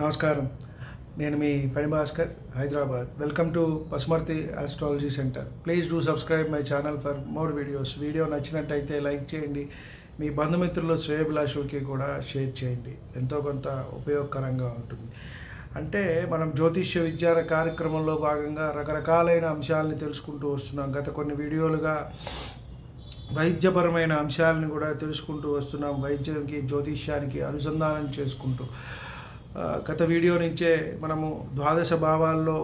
నమస్కారం. నేను మీ Phani Bhaskar Hyderabad. Welcome to Pasumarthi astrology centre please do subscribe my channel for more videos video నచ్చినట్టయితే like చేయండి. మీ బంధుమిత్రులు శ్రేయభిలాషులకి కూడా షేర్ చేయండి. ఎంతో కొంత ఉపయోగకరంగా ఉంటుంది. అంటే మనం జ్యోతిష్య విజ్ఞాన కార్యక్రమంలో భాగంగా రకరకాలైన అంశాలని తెలుసుకుంటూ వస్తున్నాం. గత కొన్ని వీడియోలుగా వైద్యపరమైన అంశాలను కూడా తెలుసుకుంటూ వస్తున్నాం. వైద్యానికి జ్యోతిష్యానికి అనుసంధానం చేసుకుంటూ. గత వీడియో నుంచే మనము ద్వాదశ భావాల్లో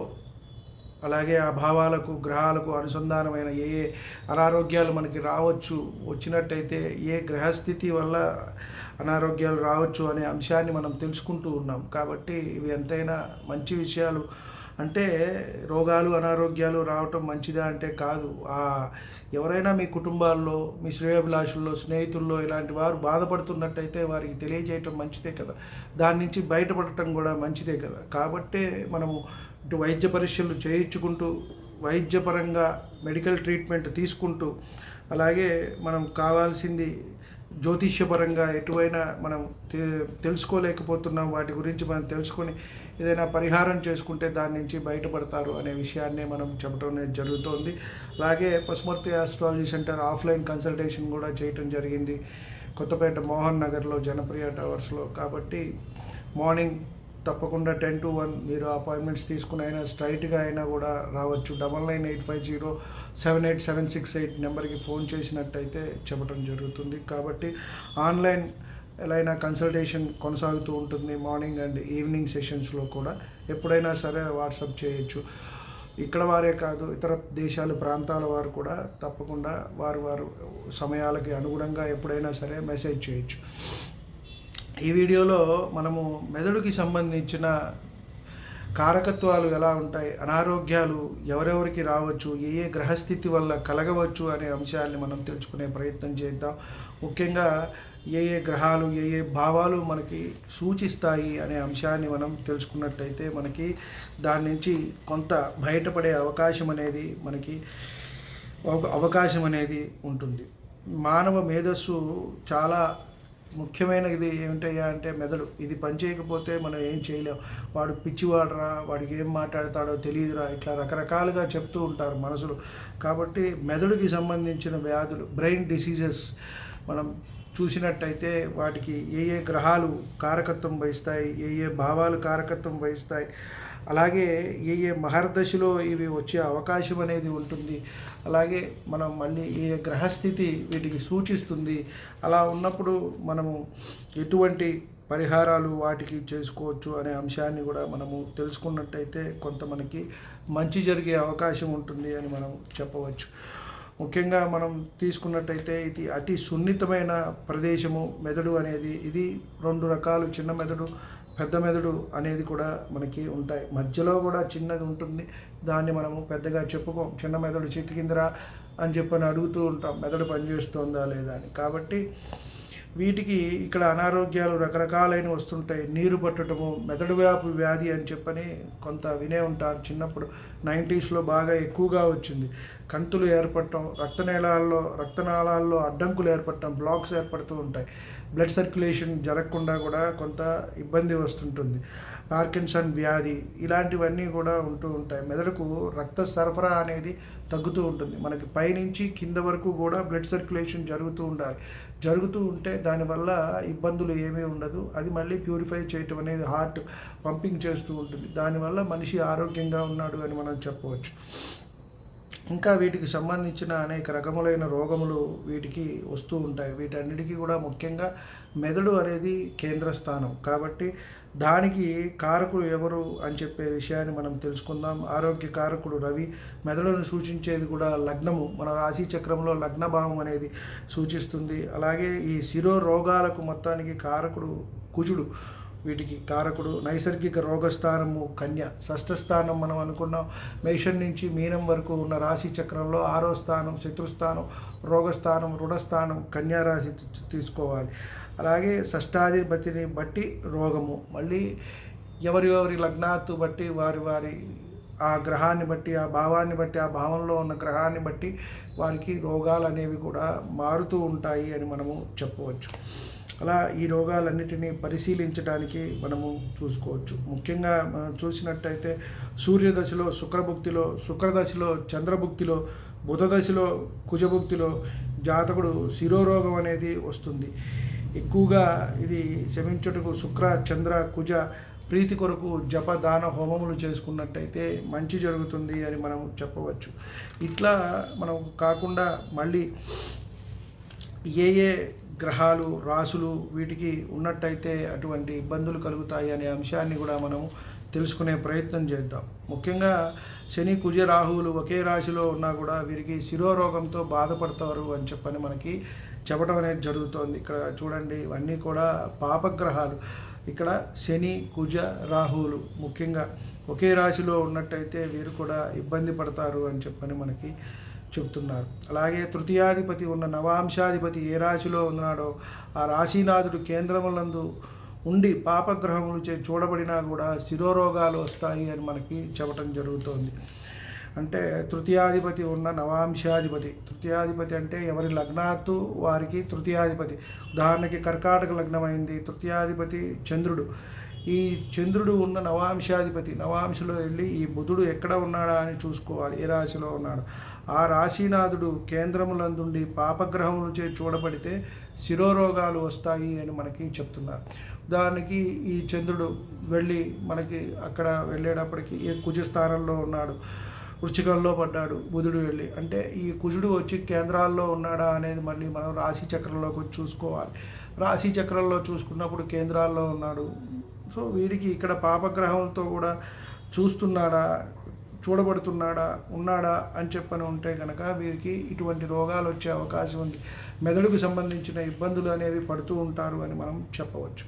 అలాగే ఆ భావాలకు గ్రహాలకు అనుసంధానమైన ఏ ఏ అనారోగ్యాలు మనకి రావచ్చు వచ్చినట్టయితే ఏ గ్రహస్థితి వల్ల అనారోగ్యాలు రావచ్చు అనే అంశాన్ని మనం తెలుసుకుంటూ ఉన్నాం. కాబట్టి ఇవి ఎంతైనా మంచి విషయాలు. అంటే రోగాలు అనారోగ్యాలు రావటం మంచిదా అంటే కాదు. ఎవరైనా మీ కుటుంబాల్లో మీ శ్రేయోభిలాషుల్లో స్నేహితుల్లో ఇలాంటి వారు బాధపడుతున్నట్టయితే వారికి తెలియజేయటం మంచిదే కదా. దాని నుంచి బయటపడటం కూడా మంచిదే కదా. కాబట్టే మనము ఇటు వైద్య పరీక్షలు చేయించుకుంటూ వైద్యపరంగా మెడికల్ ట్రీట్మెంట్ తీసుకుంటూ అలాగే మనం కావాల్సింది జ్యోతిష్యపరంగా ఎటువైనా మనం తె- తెలుసుకోలేకపోతున్నాం వాటి గురించి మనం తెలుసుకొని ఏదైనా పరిహారం చేసుకుంటే దాని నుంచి బయటపడతారు అనే విషయాన్ని మనం చెప్పడం అనేది జరుగుతోంది. అలాగే Pasumarthi astrology centre offline consultation కూడా చేయటం జరిగింది. కొత్తపేట మోహన్ నగర్లో జనప్రియ టవర్స్లో కాబట్టి మార్నింగ్ తప్పకుండా టెన్ టు వన్ మీరు అపాయింట్మెంట్స్ తీసుకుని అయినా స్ట్రైట్గా అయినా కూడా రావచ్చు. Double nine eight five zero seven eight seven six eight నెంబర్కి ఫోన్ చేసినట్టయితే చెప్పడం జరుగుతుంది. కాబట్టి ఆన్లైన్ ఎలా అయినా కన్సల్టేషన్ కొనసాగుతూ ఉంటుంది మార్నింగ్ అండ్ ఈవినింగ్ సెషన్స్లో కూడా. ఎప్పుడైనా సరే వాట్సాప్ చేయొచ్చు. ఇక్కడ వారే కాదు ఇతర దేశాలు ప్రాంతాల వారు కూడా తప్పకుండా వారు వారు సమయాలకి అనుగుణంగా ఎప్పుడైనా సరే మెసేజ్ చేయొచ్చు. ఈ వీడియోలో మనము మెదడుకి సంబంధించిన కారకత్వాలు ఎలా ఉంటాయి అనారోగ్యాలు ఎవరెవరికి రావచ్చు ఏ ఏ గ్రహస్థితి వల్ల కలగవచ్చు అనే అంశాలని మనం తెలుసుకునే ప్రయత్నం చేద్దాం. ముఖ్యంగా ఏ ఏ గ్రహాలు ఏ ఏ భావాలు మనకి సూచిస్తాయి అనే అంశాన్ని మనం తెలుసుకున్నట్టయితే మనకి దాని నుంచి కొంత బయటపడే అవకాశం అనేది మనకి అవకాశం అనేది ఉంటుంది. మానవ మేధస్సు చాలా ముఖ్యమైనది ఏమిటయ్యా అంటే మెదడు. ఇది పనిచేయకపోతే మనం ఏం చేయలేం. వాడు పిచ్చివాడరా వాడికి ఏం మాట్లాడతాడో తెలియదురా ఇట్లా రకరకాలుగా చెప్తూ ఉంటారు మనసులు. కాబట్టి మెదడుకి సంబంధించిన వ్యాధులు బ్రెయిన్ డిసీజెస్ మనం చూసినట్టయితే వాటికి ఏ ఏ గ్రహాలు కారకత్వం వహిస్తాయి ఏ ఏ భావాలు కారకత్వం వహిస్తాయి అలాగే ఏ ఏ మహర్దశలో ఇవి వచ్చే అవకాశం అనేది ఉంటుంది. అలాగే మనం మళ్ళీ ఏ గ్రహస్థితి వీటికి సూచిస్తుంది. అలా ఉన్నప్పుడు మనము ఎటువంటి పరిహారాలు వాటికి చేసుకోవచ్చు అనే అంశాన్ని కూడా మనము తెలుసుకున్నట్టయితే కొంత మనకి మంచి జరిగే అవకాశం ఉంటుంది అని మనం చెప్పవచ్చు. ముఖ్యంగా మనం తీసుకున్నట్టయితే ఇది అతి సున్నితమైన ప్రదేశము మెదడు అనేది. ఇది రెండు రకాలు చిన్న మెదడు పెద్ద మెదడు అనేది కూడా మనకి ఉంటాయి. మధ్యలో కూడా చిన్నది ఉంటుంది. దాన్ని మనము పెద్దగా చెప్పుకోం. చిన్న మెదడు చితికిందిరా అని చెప్పని అడుగుతూ ఉంటాం. మెదడు పనిచేస్తుందా లేదా అని. కాబట్టి వీటికి ఇక్కడ అనారోగ్యాలు రకరకాలైన వస్తుంటాయి. నీరు పట్టడము మెదడు వ్యాపు వ్యాధి అని చెప్పని కొంత వినే ఉంటారు. చిన్నప్పుడు నైంటీస్లో బాగా ఎక్కువగా వచ్చింది. కంతులు ఏర్పడటం రక్తనాళాల్లో రక్తనాళాల్లో అడ్డంకులు ఏర్పడటం బ్లాక్స్ ఏర్పడుతూ ఉంటాయి. బ్లడ్ సర్క్యులేషన్ జరగకుండా కూడా కొంత ఇబ్బంది వస్తుంటుంది. పార్కిన్సన్ వ్యాధి ఇలాంటివన్నీ కూడా ఉంటూ ఉంటాయి. మెదడుకు రక్త సరఫరా అనేది తగ్గుతూ ఉంటుంది. మనకి పైనుంచి కింద వరకు కూడా బ్లడ్ సర్క్యులేషన్ జరుగుతూ ఉండాలి. జరుగుతూ ఉంటే దానివల్ల ఇబ్బందులు ఏమీ ఉండదు. అది మళ్ళీ ప్యూరిఫై చేయటం అనేది హార్ట్ పంపింగ్ చేస్తూ ఉంటుంది. దానివల్ల మనిషి ఆరోగ్యంగా ఉన్నాడు అని మనం చెప్పవచ్చు. ఇంకా వీటికి సంబంధించిన అనేక రకములైన రోగములు వీటికి వస్తూ ఉంటాయి. వీటన్నిటికీ కూడా ముఖ్యంగా మెదడు అనేది కేంద్ర స్థానం కాబట్టి దానికి కారకుడు ఎవరు అని చెప్పే విషయాన్ని మనం తెలుసుకుందాం. ఆరోగ్య కారకుడు రవి మెదడును సూచించేది కూడా లగ్నము. మన రాశి చక్రంలో లగ్న భావం అనేది సూచిస్తుంది. అలాగే ఈ శిరో రోగాలకు మొత్తానికి కారకుడు కుజుడు. వీటికి కారకుడు నైసర్గిక రోగస్థానము కన్య. షష్ఠస్థానం మనం అనుకున్నాం. మేషం నుంచి మీనం వరకు ఉన్న రాశి చక్రంలో ఆరో స్థానం శత్రుస్థానం రోగస్థానం రుణస్థానం కన్యా రాశి తీసుకోవాలి. అలాగే షష్టాధిపతిని బట్టి రోగము. మళ్ళీ ఎవరి ఎవరి లగ్నాత్తు బట్టి వారి వారి ఆ గ్రహాన్ని బట్టి ఆ భావాన్ని బట్టి ఆ భావంలో ఉన్న గ్రహాన్ని బట్టి వారికి రోగాలు అనేవి కూడా మారుతూ ఉంటాయి అని మనము చెప్పవచ్చు. అలా ఈ రోగాలన్నిటినీ పరిశీలించడానికి మనము చూసుకోవచ్చు. ముఖ్యంగా మనం చూసినట్టయితే సూర్యదశలో శుక్రభుక్తిలో శుక్రదశలో చంద్రభుక్తిలో బుధదశలో కుజభుక్తిలో జాతకుడు శిరోరోగం అనేది వస్తుంది. ఎక్కువగా ఇది శమించుటకు శుక్ర చంద్ర కుజ ప్రీతి కొరకు జప దాన హోమములు చేసుకున్నట్టయితే మంచి జరుగుతుంది అని మనం చెప్పవచ్చు. ఇట్లా మనం కాకుండా మళ్ళీ ఏ ఏ గ్రహాలు రాసులు వీటికి ఉన్నట్టయితే అటువంటి ఇబ్బందులు కలుగుతాయి అనే అంశాన్ని కూడా మనం తెలుసుకునే ప్రయత్నం చేద్దాం. ముఖ్యంగా శని కుజ రాహువులు ఒకే రాశిలో ఉన్నా కూడా వీరికి శిరోరోగంతో బాధపడతారు అని చెప్పని మనకి చెప్పడం అనేది జరుగుతోంది. ఇక్కడ చూడండి ఇవన్నీ కూడా పాపగ్రహాలు. ఇక్కడ శని కుజ రాహువులు ముఖ్యంగా ఒకే రాశిలో ఉన్నట్టయితే వీరు కూడా ఇబ్బంది పడతారు అని చెప్పని మనకి చెప్తున్నారు అలాగే తృతీయాధిపతి ఉన్న నవాంశాధిపతి ఏ రాశిలో ఉన్నాడో ఆ రాశీనాథుడు కేంద్రములందు ఉండి పాపగ్రహములు చే చూడబడినా కూడా శిరోరోగాలు వస్తాయి అని మనకి చెప్పటం జరుగుతోంది. అంటే తృతీయాధిపతి ఉన్న నవాంశాధిపతి తృతీయాధిపతి అంటే ఎవరి లగ్నాత్తు వారికి తృతీయాధిపతి. ఉదాహరణకి కర్కాటక లగ్నమైంది తృతీయాధిపతి చంద్రుడు. ఈ చంద్రుడు ఉన్న నవాంశాధిపతి నవాంశలో వెళ్ళి ఈ బుధుడు ఎక్కడ ఉన్నాడా అని చూసుకోవాలి ఏ రాశిలో ఉన్నాడు? ఆ రాశీనాథుడు కేంద్రములందుండి పాపగ్రహములు చే చూడబడితే శిరోరోగాలు వస్తాయి అని మనకి చెప్తున్నారు. ఉదాహరణకి ఈ చంద్రుడు వెళ్ళి మనకి అక్కడ వెళ్ళేటప్పటికి ఏ కుజ స్థానంలో ఉన్నాడు? వృచ్చికంలో పడ్డాడు బుధుడు వెళ్ళి. అంటే ఈ కుజుడు వచ్చి కేంద్రాల్లో ఉన్నాడా అనేది మళ్ళీ మనం రాశి చక్రంలోకి వచ్చి చూసుకోవాలి. రాశి చక్రంలో చూసుకున్నప్పుడు కేంద్రాల్లో ఉన్నాడు సో వీడికి ఇక్కడ పాపగ్రహంతో కూడా చూస్తున్నాడా చూడబడుతున్నాడా ఉన్నాడా అని చెప్పని ఉంటే కనుక వీరికి ఇటువంటి రోగాలు వచ్చే అవకాశం ఉంది. మెదడుకు సంబంధించిన ఇబ్బందులు అనేవి పడుతూ ఉంటారు అని మనం చెప్పవచ్చు.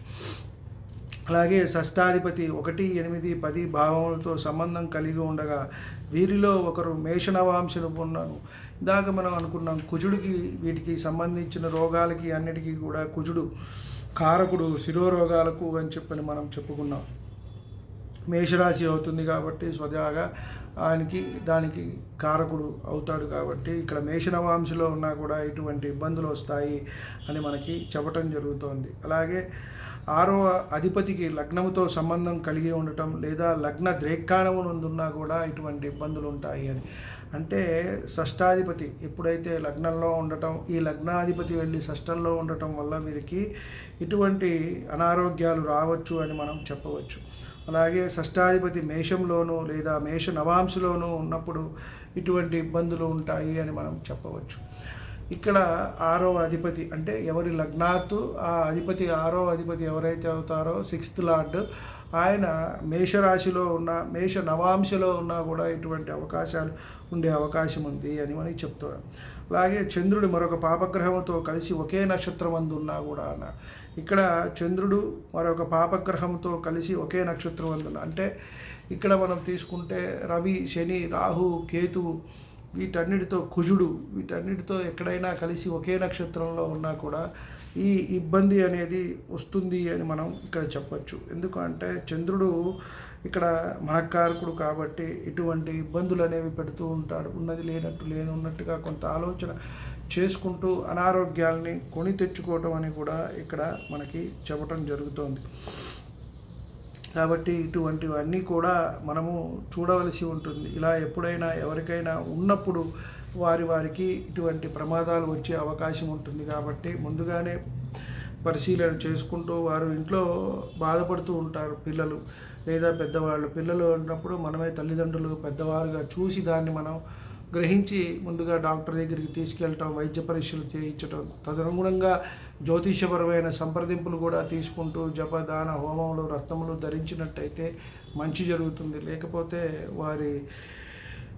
అలాగే షష్టాధిపతి ఒకటి ఎనిమిది పది భావములతో సంబంధం కలిగి ఉండగా వీరిలో ఒకరు మేషనవాంశను ఉన్నాను. ఇందాక మనం అనుకున్నాం కుజుడికి వీటికి సంబంధించిన రోగాలకి అన్నిటికీ కూడా కుజుడు కారకుడు శిరోరోగాలకు అని చెప్పని మనం చెప్పుకున్నాం. మేషరాశి అవుతుంది కాబట్టి స్వజాగా ఆయనకి దానికి కారకుడు అవుతాడు కాబట్టి ఇక్కడ మేషనవాంశలో ఉన్నా కూడా ఇటువంటి ఇబ్బందులు వస్తాయి అని మనకి చెప్పటం జరుగుతోంది. అలాగే ఆరో అధిపతికి లగ్నముతో సంబంధం కలిగి ఉండటం లేదా లగ్న ద్రేక్కాణమునందున్నా కూడా ఇటువంటి ఇబ్బందులు ఉంటాయి అని. అంటే షష్టాధిపతి ఎప్పుడైతే లగ్నంలో ఉండటం ఈ లగ్నాధిపతి వెళ్ళి షష్టంలో ఉండటం వల్ల వీరికి ఇటువంటి అనారోగ్యాలు రావచ్చు అని మనం చెప్పవచ్చు. అలాగే షష్టాధిపతి మేషంలోనూ లేదా మేష నవాంశలోనూ ఉన్నప్పుడు ఇటువంటి ఇబ్బందులు ఉంటాయి అని మనం చెప్పవచ్చు. ఇక్కడ ఆరో అధిపతి అంటే ఎవరి లగ్నాత్తు ఆ అధిపతి ఆరో అధిపతి ఎవరైతే అవుతారో సిక్స్త్ లార్డ్ ఆయన మేషరాశిలో ఉన్న మేష నవాంశలో ఉన్నా కూడా ఇటువంటి అవకాశాలు ఉండే అవకాశం ఉంది అని మనకి చెప్తున్నాం అలాగే చంద్రుడు మరొక పాపగ్రహంతో కలిసి ఒకే నక్షత్రం అందు ఉన్నా కూడా అన్న ఇక్కడ చంద్రుడు మరొక పాపగ్రహంతో కలిసి ఒకే నక్షత్రం అందున్న అంటే ఇక్కడ మనం తీసుకుంటే రవి శని రాహు కేతువు వీటన్నిటితో కుజుడు వీటన్నిటితో ఎక్కడైనా కలిసి ఒకే నక్షత్రంలో ఉన్నా కూడా ఈ ఇబ్బంది అనేది వస్తుంది అని మనం ఇక్కడ చెప్పచ్చు. ఎందుకంటే చంద్రుడు ఇక్కడ మనకారకుడు కాబట్టి ఇటువంటి ఇబ్బందులు అనేవి పెడుతూ ఉంటాడు. ఉన్నది లేనట్టు లేని ఉన్నట్టుగా కొంత ఆలోచన చేసుకుంటూ అనారోగ్యాలని కొని తెచ్చుకోవటం అని కూడా ఇక్కడ మనకి చెప్పటం జరుగుతోంది. కాబట్టి ఇటువంటివన్నీ కూడా మనము చూడవలసి ఉంటుంది. ఇలా ఎప్పుడైనా ఎవరికైనా ఉన్నప్పుడు వారి వారికి ఇటువంటి ప్రమాదాలు వచ్చే అవకాశం ఉంటుంది కాబట్టి ముందుగానే పరిశీలన చేసుకుంటూ వారు ఇంట్లో బాధపడుతూ ఉంటారు పిల్లలు లేదా పెద్దవాళ్ళు. పిల్లలు అన్నప్పుడు మనమే తల్లిదండ్రులు పెద్దవారుగా చూసి దాన్ని మనం గ్రహించి ముందుగా డాక్టర్ దగ్గరికి తీసుకెళ్ళటం వైద్య పరీక్షలు చేయించటం తదనుగుణంగా జ్యోతిషపరమైన సంప్రదింపులు కూడా తీసుకుంటూ జపదాన హోమములు రత్నములు ధరించినట్టయితే మంచి జరుగుతుంది. లేకపోతే వారి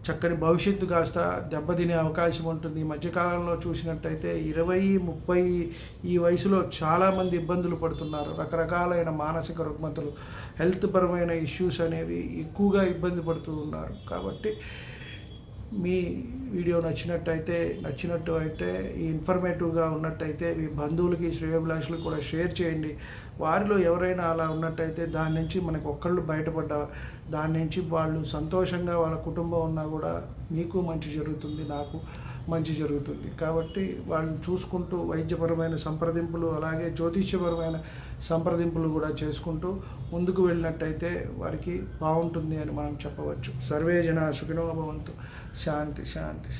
చక్కని భవిష్యత్తు కాస్త దెబ్బతినే అవకాశం ఉంటుంది. ఈ మధ్యకాలంలో చూసినట్టయితే ఇరవై ముప్పై ఈ వయసులో చాలామంది ఇబ్బందులు పడుతున్నారు. రకరకాలైన మానసిక రుగ్మతలు హెల్త్ పరమైన ఇష్యూస్ అనేవి ఎక్కువగా ఇబ్బంది పడుతూ ఉన్నారు. కాబట్టి మీ వీడియో నచ్చినట్టయితే నచ్చినట్టు అయితే ఈ ఇన్ఫర్మేటివ్గా ఉన్నట్టయితే మీ బంధువులకి శ్రేయోభిలాషులకు కూడా షేర్ చేయండి. వారిలో ఎవరైనా అలా ఉన్నట్టయితే దాని నుంచి మనకు ఒక్కళ్ళు బయటపడ్డ దాని నుంచి వాళ్ళు సంతోషంగా వాళ్ళ కుటుంబం ఉన్నా కూడా మీకు మంచి జరుగుతుంది నాకు. మంచి జరుగుతుంది. కాబట్టి వాళ్ళని చూసుకుంటూ వైద్యపరమైన సంప్రదింపులు అలాగే జ్యోతిష్యపరమైన సంప్రదింపులు కూడా చేసుకుంటూ ముందుకు వెళ్ళినట్టయితే వారికి బాగుంటుంది అని మనం చెప్పవచ్చు. సర్వే జన సుఖినో భవంతు. శాంతి శాంతి.